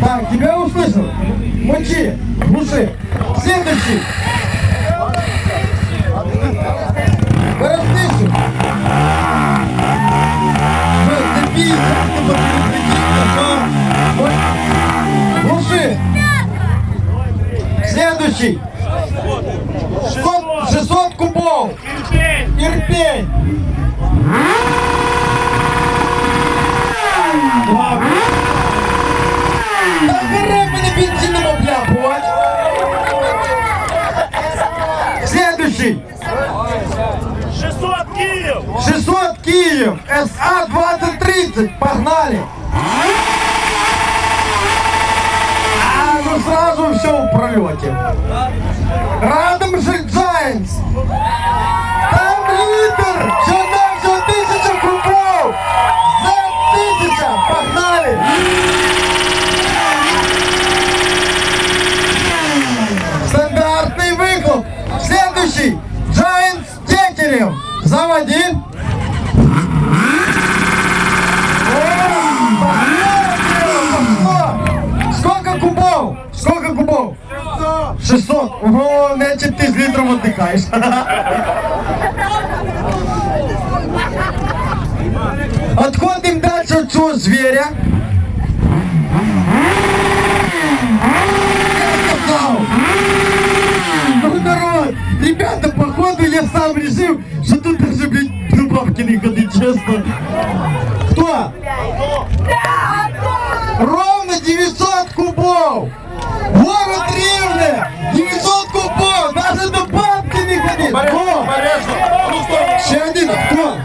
Так, тебя услышал. Мочи, глуши. Следующий. Порождение. Глуши. Следующий. 600, 600 кубов. Терпеть! Ирпень. Да хера мене бензином обляпувати. Следующий. 600 Киев! 600 Киев. СА 2030. Погнали. А, ну сразу все в пролете. Следующий. Giants Тетерев. Заводи. Сколько кубов? Сколько кубов? 600. Ого, значит ты с литром отдыхаешь. Отходим дальше от зверя. Сам решил, что тут даже, блядь, бабки не ходить, честно. Кто? Ровно 900 кубов! Город Рівне! 900 кубов! Даже до бабки не ходить! Кто? Ще один, кто?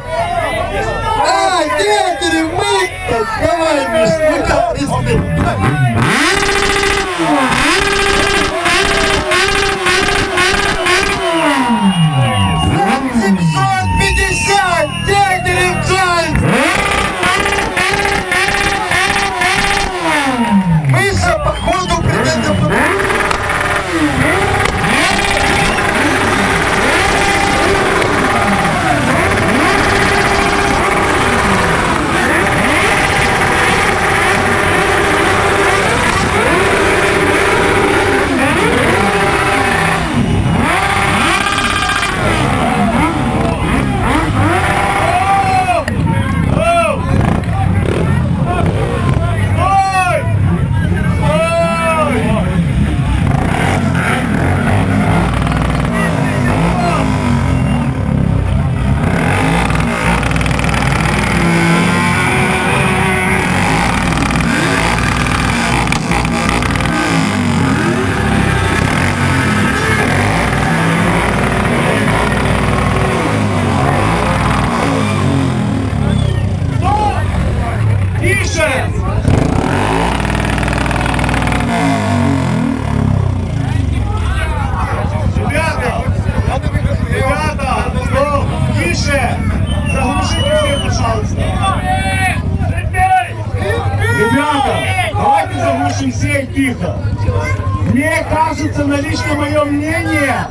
Давайте заглушим все и тихо. Мне кажется, на лично мое мнение,